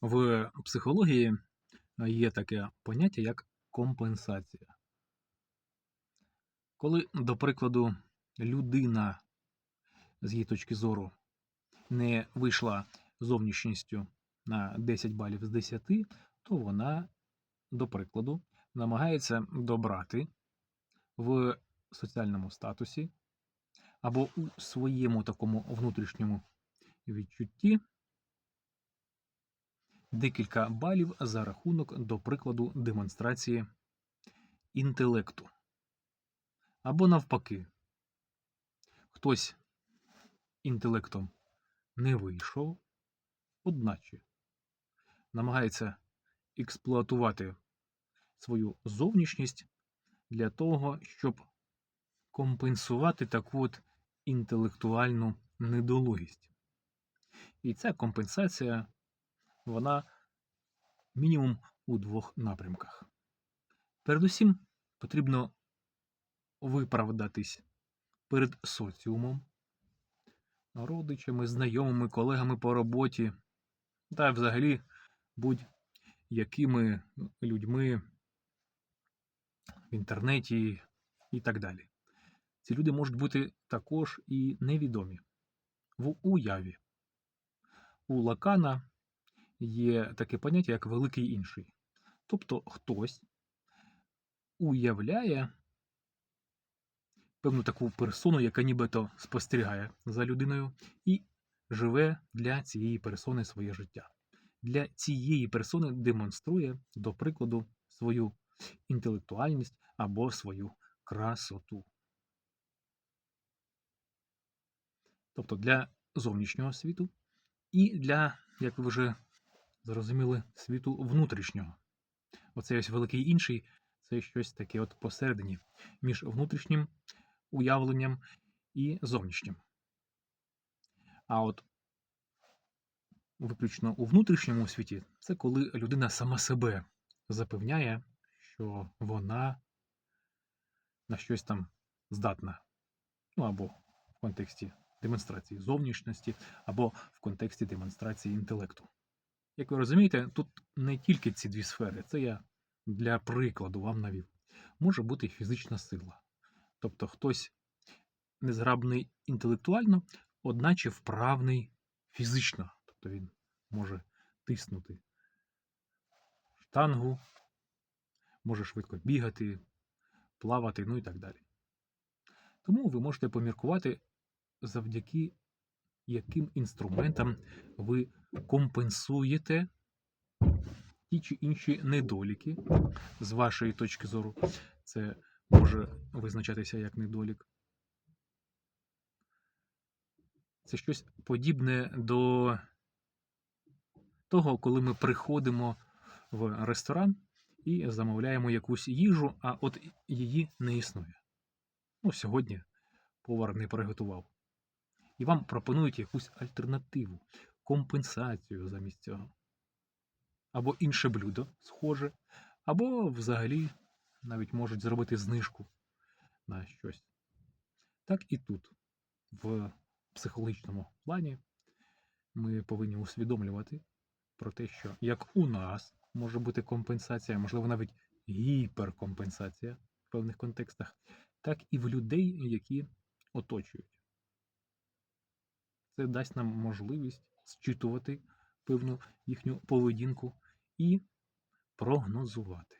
В психології є таке поняття, як компенсація. Коли, до прикладу, людина з її точки зору не вийшла зовнішністю на 10 балів з 10, то вона, до прикладу, намагається добрати в соціальному статусі або у своєму такому внутрішньому відчутті декілька балів за рахунок, до прикладу, демонстрації інтелекту. Або навпаки, хтось інтелектом не вийшов, одначе намагається експлуатувати свою зовнішність для того, щоб компенсувати таку от інтелектуальну недолугість. І ця компенсація, вона мінімум у двох напрямках. Передусім, потрібно виправдатись перед соціумом, родичами, знайомими, колегами по роботі та взагалі будь-якими людьми в інтернеті і так далі. Ці люди можуть бути також і невідомі в уяві. У Лакана є таке поняття, як великий інший. Тобто хтось уявляє певну таку персону, яка нібито спостерігає за людиною, і живе для цієї персони своє життя. Для цієї персони демонструє, до прикладу, свою інтелектуальність або свою красоту. Тобто для зовнішнього світу і для, як ви вже зрозуміли, світу внутрішнього. Оцей ось великий інший це щось таке от посередині між внутрішнім уявленням і зовнішнім. А от виключно у внутрішньому світі це коли людина сама себе запевняє, що вона на щось там здатна. Ну або в контексті демонстрації зовнішності, або в контексті демонстрації інтелекту. Як ви розумієте, тут не тільки ці дві сфери, це я для прикладу вам навів. Може бути фізична сила. Тобто хтось незграбний інтелектуально, одначе вправний фізично. Тобто він може тиснути штангу, може швидко бігати, плавати, ну і так далі. Тому ви можете поміркувати, завдяки яким інструментам ви компенсуєте ті чи інші недоліки з вашої точки зору. Це може визначатися як недолік. Це щось подібне до того, коли ми приходимо в ресторан і замовляємо якусь їжу, а от її не існує. Ну, сьогодні повар не приготував. І вам пропонують якусь альтернативу, компенсацію замість цього. Або інше блюдо схоже, або взагалі навіть можуть зробити знижку на щось. Так і тут, в психологічному плані, ми повинні усвідомлювати про те, що як у нас може бути компенсація, можливо, навіть гіперкомпенсація в певних контекстах, так і в людей, які оточують. Це дасть нам можливість зчитувати певну їхню поведінку і прогнозувати.